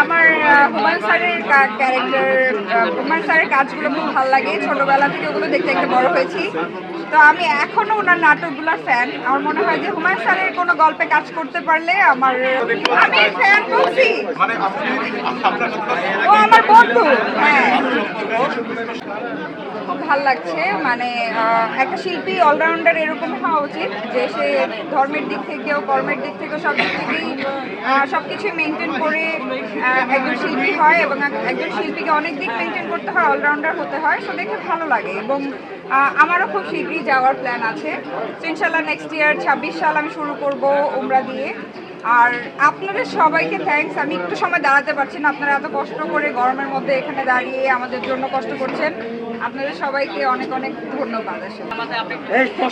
আমার হুমায়ুন স্যারের ক্যারেক্টার হুমায়ুন স্যারের কাজগুলো খুব ভালো লাগে। ছোটবেলা থেকে ওগুলো দেখতে দেখতে বড় হয়েছি। তো আমি এখনও ওনার নাটকগুলোর ফ্যান আমার মনে হয় যে হুমায়ুন স্যারের কোনো গল্পে কাজ করতে পারলে আমার আমি ফ্যান বলছি। ও আমার বন্ধু। হ্যাঁ। ভালো লাগছে। মানে একটা শিল্পী অলরাউন্ডার এরকম হওয়া উচিত যে সে ধর্মের দিক থেকেও, কর্মের দিক থেকেও সব দিক থেকেই সব কিছুই মেনটেন করে একজন শিল্পী হয় এবং এক- একজন শিল্পীকে অনেক দিক মেনটেন করতে হয় অলরাউন্ডার হতে হয়। সো দেখে ভালো লাগে এবং আমারও খুব শীঘ্রই যাওয়ার প্ল্যান আছে। ইনশাল্লাহ নেক্সট ইয়ার ছাব্বিশ সাল আমি শুরু করব উমরা দিয়ে। আর আপনাদের সবাইকে থ্যাঙ্কস আমি একটু সময় দাঁড়াতে পারছি না আপনারা এত কষ্ট করে গরমের মধ্যে এখানে দাঁড়িয়ে আমাদের জন্য কষ্ট করছেন। আপনাদের সবাইকে অনেক অনেক ধন্যবাদ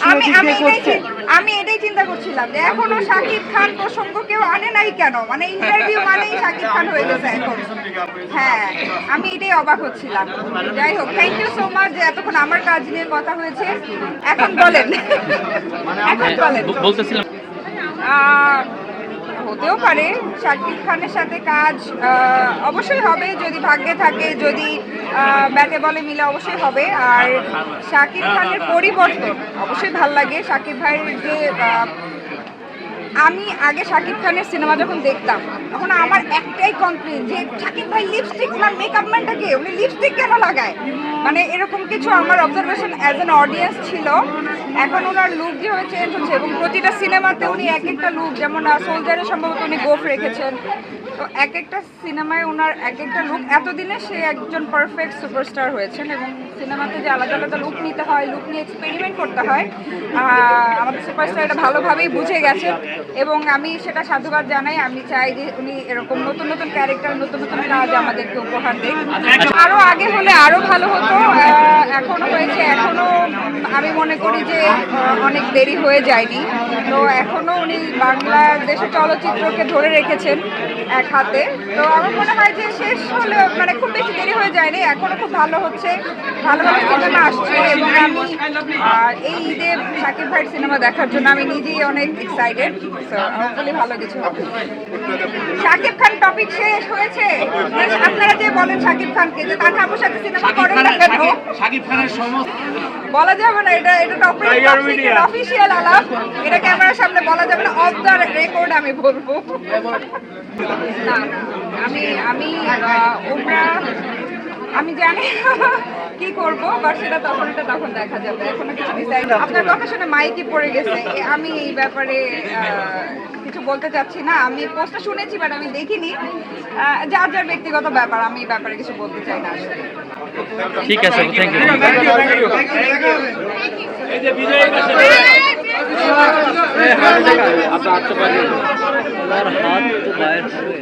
আমি আমি এটাই চি- আমি এটাই চিন্তা করছিলাম যে এখনও শাকিব খান প্রসঙ্গ কেউ আনে নাই কেন? মানে ইন্টারভিউ মানেই শাকিব খান হয়ে গেছে এখন। হ্যাঁ আমি এটাই অবাক হচ্ছিলাম। যাই হোক থ্যাংক ইউ সো মাচ যে এতক্ষণ আমার কাজ নিয়ে কথা হয়েছে। এখন বলেন। এখন বলেন। বলতেছিলাম আহ, হতেও পারে। শাকিব খানের সাথে কাজ অবশ্যই হবে, যদি ভাগ্যে থাকে, যদি ব্যাটে বলে মিলে অবশ্যই হবে। আর শাকিব খানের পরিবর্তন অবশ্যই ভালো লাগে। শাকিব ভাইয়ের যে আমি আগে শাকিব খানের সিনেমা যখন দেখতাম, তখন আমার একটাই কমপ্লেন যে, শাকিব ভাই লিপস্টিক ওনার মেকআপ ম্যানটাকে উনি লিপস্টিক কেন লাগায়? মানে এরকম কিছু আমার অবজারভেশন অ্যাজ অ্যান অডিয়েন্স ছিল। এখন ওনার লুক যেভাবে চেঞ্জ হচ্ছে এবং প্রতিটা সিনেমাতে উনি এক একটা লুক যেমন সোলজারে সম্ভবত উনি গোফ রেখেছেন। তো এক একটা সিনেমায় ওনার এক একটা লুক এতদিনে সে একজন পারফেক্ট সুপারস্টার হয়েছেন এবং সিনেমাতে যে আলাদা আলাদা লুক নিতে হয় লুক নিয়ে এক্সপেরিমেন্ট করতে হয় আমাদের সুপারস্টার এটা ভালোভাবেই বুঝে গেছেন এবং আমি সেটা সাধুবাদ জানাই। আমি চাই যে উনি এরকম নতুন নতুন ক্যারেক্টার নতুন নতুন কাজ আমাদেরকে উপহার দেন। আরও আগে হলে আরও ভালো হতো আহ, এখনও হয়েছে এখনও আমি মনে করি যে অনেক দেরি হয়ে যায়নি। তো এখনও উনি বাংলাদেশের চলচ্চিত্রকে ধরে রেখেছেন এক হাতে। তো আমার মনে হয় যে শেষ হলে মানে খুব বেশি দেরি হয়ে যায়নি এখনও খুব ভালো হচ্ছে। ভালো ভালো সিনেমা আসছে এবং আমি এই ঈদে শাকিব ভাইয়ের সিনেমা দেখার জন্য আমি নিজেই অনেক এক্সাইটেড হোপফুলি ভালো কিছু হবে। শাকিব খান টপিক শেষ হয়েছে। আপনারা যে বলেন শাকিব খানকে যে তার আপুর সাথে সিনেমা করেন না কেন? শাকিব খানের সমস্ত বলা যাবে না এটা এটা অফিসিয়াল আলাপ। এটা ক্যামেরার সামনে বলা যাবে না অফ দ্য রেকর্ড আমি বলব। না আমি আমি ওমরা আমি জানি কি করব বা সেটা তখন এটা তখন দেখা যাবে। এখনও কিছু ডিসাইড আপনার কথা শুনে মাইকি পড়ে গেছে। আমি এই ব্যাপারে কিছু বলতে চাচ্ছি না। আমি পোস্টটা শুনেছি বাট আমি দেখিনি। আহ, যার যার ব্যক্তিগত ব্যাপার আমি এই ব্যাপারে কিছু বলতে চাই না আসলে। ঠিক আছে থ্যাংক ইউ আপনার হাত তো বাইরে। হবে